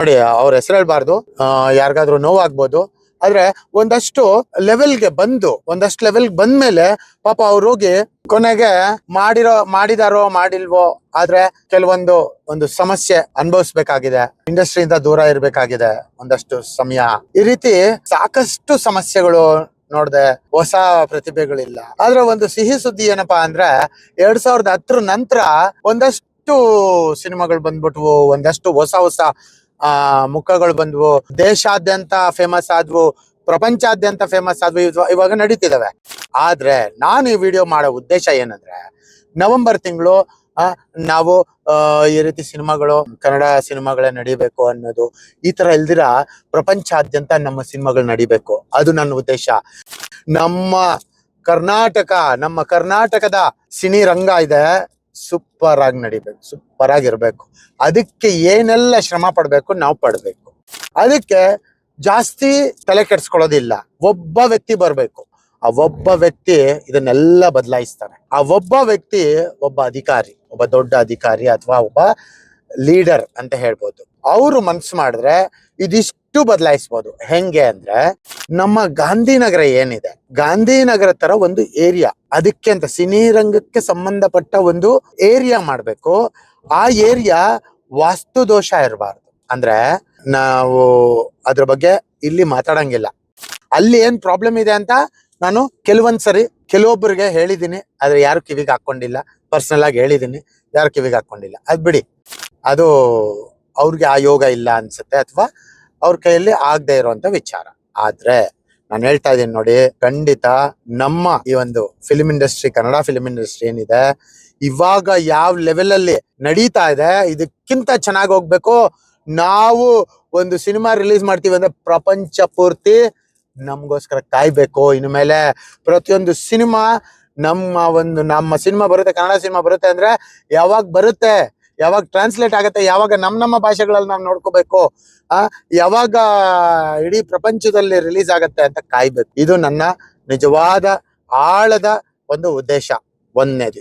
ನೋಡಿ, ಅವ್ರ ಹೆಸರು ಹೇಳ್ಬಾರ್ದು. ಯಾರಿಗಾದ್ರೂ ನೋವಾಗ್ಬೋದು. ಆದ್ರೆ ಒಂದಷ್ಟು ಲೆವೆಲ್ಗೆ ಬಂದು, ಒಂದಷ್ಟು ಲೆವೆಲ್ಗೆ ಬಂದ್ಮೇಲೆ ಪಾಪ ಅವ್ರು ಹೋಗಿ ಕೊನೆಗೆ ಮಾಡಿರೋ, ಮಾಡಿದಾರೋ, ಮಾಡಿಲ್ವೋ, ಆದ್ರೆ ಕೆಲವೊಂದು, ಒಂದು ಸಮಸ್ಯೆ ಅನುಭವಿಸ್ಬೇಕಾಗಿದೆ. ಇಂಡಸ್ಟ್ರಿಯಿಂದ ದೂರ ಇರ್ಬೇಕಾಗಿದೆ ಒಂದಷ್ಟು ಸಮಯ. ಈ ರೀತಿ ಸಾಕಷ್ಟು ಸಮಸ್ಯೆಗಳು ನೋಡ್ದೆ ಹೊಸ ಪ್ರತಿಭೆಗಳಿಲ್ಲ. ಆದ್ರೆ ಒಂದು ಸಿಹಿ ಸುದ್ದಿ ಏನಪ್ಪಾ ಅಂದ್ರೆ, ಎರಡ್ ಸಾವಿರದ ಹತ್ತರ ನಂತರ ಒಂದಷ್ಟು ಸಿನಿಮಾಗಳು ಬಂದ್ಬಿಟ್ವು, ಒಂದಷ್ಟು ಹೊಸ ಹೊಸ ಆ, ಮುಖಗಳು ಬಂದ್ವು. ದೇಶಾದ್ಯಂತ ಫೇಮಸ್ ಆದ್ವು, ಪ್ರಪಂಚಾದ್ಯಂತ ಫೇಮಸ್ ಆದ್ವು ಇವಾಗ ನಡೀತಿದಾವೆ. ಆದ್ರೆ ನಾನು ಈ ವಿಡಿಯೋ ಮಾಡೋ ಉದ್ದೇಶ ಏನಂದ್ರೆ, ನವೆಂಬರ್ ತಿಂಗಳು ನಾವು ಈ ರೀತಿ ಸಿನಿಮಾಗಳು, ಕನ್ನಡ ಸಿನಿಮಾಗಳೇ ನಡಿಬೇಕು ಅನ್ನೋದು, ಈ ತರ ಇಲ್ದಿರ ಪ್ರಪಂಚಾದ್ಯಂತ ನಮ್ಮ ಸಿನಿಮಾಗಳು ನಡಿಬೇಕು. ಅದು ನನ್ನ ಉದ್ದೇಶ. ನಮ್ಮ ಕರ್ನಾಟಕ, ನಮ್ಮ ಕರ್ನಾಟಕದ ಸಿನಿ ರಂಗ ಇದೆ. ಸೂಪರ್ ಆಗಿ ನಡಿಬೇಕು ಸೂಪರ್ ಆಗಿರ್ಬೇಕು ಅದಕ್ಕೆ ಏನೆಲ್ಲ ಶ್ರಮ ಪಡ್ಬೇಕು ನಾವು ಪಡಬೇಕು. ಅದಕ್ಕೆ ಜಾಸ್ತಿ ತಲೆ ಕೆಡ್ಸ್ಕೊಳ್ಳೋದಿಲ್ಲ. ಒಬ್ಬ ವ್ಯಕ್ತಿ ಬರಬೇಕು. ಆ ಒಬ್ಬ ವ್ಯಕ್ತಿ ಇದನ್ನೆಲ್ಲ ಬದಲಾಯಿಸ್ತಾನೆ. ಆ ಒಬ್ಬ ವ್ಯಕ್ತಿ ಒಬ್ಬ ಅಧಿಕಾರಿ, ಒಬ್ಬ ದೊಡ್ಡ ಅಧಿಕಾರಿ ಅಥವಾ ಒಬ್ಬ ಲೀಡರ್ ಅಂತ ಹೇಳ್ಬೋದು. ಅವರು ಮನ್ಸು ಮಾಡಿದ್ರೆ ಇದಿಷ್ಟು ಬದಲಾಯಿಸ್ಬೋದು. ಹೆಂಗೆ ಅಂದ್ರೆ ನಮ್ಮ ಗಾಂಧಿನಗರ ಏನಿದೆ? ಗಾಂಧಿನಗರ ತರ ಒಂದು ಏರಿಯಾ ಅದಕ್ಕೆ ಅಂತ ಸಿನಿ ರಂಗಕ್ಕೆ ಸಂಬಂಧಪಟ್ಟ ಒಂದು ಏರಿಯಾ ಮಾಡಬೇಕು. ಆ ಏರಿಯಾ ವಾಸ್ತು ದೋಷ ಇರಬಾರ್ದು. ಅಂದ್ರೆ ನಾವು ಅದ್ರ ಬಗ್ಗೆ ಇಲ್ಲಿ ಮಾತಾಡಂಗಿಲ್ಲ. ಅಲ್ಲಿ ಏನ್ ಪ್ರಾಬ್ಲಮ್ ಇದೆ ಅಂತ ನಾನು ಕೆಲವೊಂದ್ ಸರಿ ಕೆಲವೊಬ್ಬರಿಗೆ ಹೇಳಿದ್ದೀನಿ. ಆದ್ರೆ ಯಾರು ಕಿವಿಗೆ ಹಾಕೊಂಡಿಲ್ಲ. ಪರ್ಸನಲ್ ಆಗಿ ಹೇಳಿದ್ದೀನಿ. ಯಾರು ಕಿವಿಗೆ ಹಾಕೊಂಡಿಲ್ಲ. ಅದ್ ಬಿಡಿ. ಅದು ಅವ್ರಿಗೆ ಆ ಯೋಗ ಇಲ್ಲ ಅನ್ಸುತ್ತೆ ಅಥವಾ ಅವ್ರ ಕೈಯಲ್ಲಿ ಆಗದೆ ಇರುವಂತ ವಿಚಾರ. ಆದ್ರೆ ನಾನು ಹೇಳ್ತಾ ಇದ್ದೀನಿ ನೋಡಿ, ಖಂಡಿತ ನಮ್ಮ ಈ ಒಂದು film industry Kannada film industry ಏನಿದೆ, ಇವಾಗ ಯಾವ ಲೆವೆಲ್ ಅಲ್ಲಿ ನಡೀತಾ ಇದೆ, ಇದಕ್ಕಿಂತ ಚೆನ್ನಾಗಿ ಹೋಗ್ಬೇಕು, ನಾವು ಒಂದು ಸಿನಿಮಾ ರಿಲೀಸ್ ಮಾಡ್ತೀವಿ ಅಂದ್ರೆ ಪ್ರಪಂಚ ಪೂರ್ತಿ ನಮ್ಗೋಸ್ಕರ ಕಾಯ್ಬೇಕು. ಇನ್ನು ಮೇಲೆ ಪ್ರತಿಯೊಂದು ಸಿನಿಮಾ ನಮ್ಮ ಒಂದು, ನಮ್ಮ ಸಿನಿಮಾ ಬರುತ್ತೆ, ಕನ್ನಡ ಸಿನಿಮಾ ಬರುತ್ತೆ ಅಂದ್ರೆ ಯಾವಾಗ ಬರುತ್ತೆ? ಯಾವಾಗ ಟ್ರಾನ್ಸ್ಲೇಟ್ ಆಗುತ್ತೆ, ಯಾವಾಗ ನಮ್ಮ ನಮ್ಮ ಭಾಷೆಗಳಲ್ಲಿ ನಾವು ನೋಡ್ಕೋಬೇಕು, ಆ, ಯಾವಾಗ ಇಡೀ ಪ್ರಪಂಚದಲ್ಲಿ ರಿಲೀಸ್ ಆಗತ್ತೆ ಅಂತ ಕಾಯ್ಬೇಕು. ಇದು ನನ್ನ ನಿಜವಾದ ಆಳದ ಒಂದು ಉದ್ದೇಶ. ಒಂದನೇದು.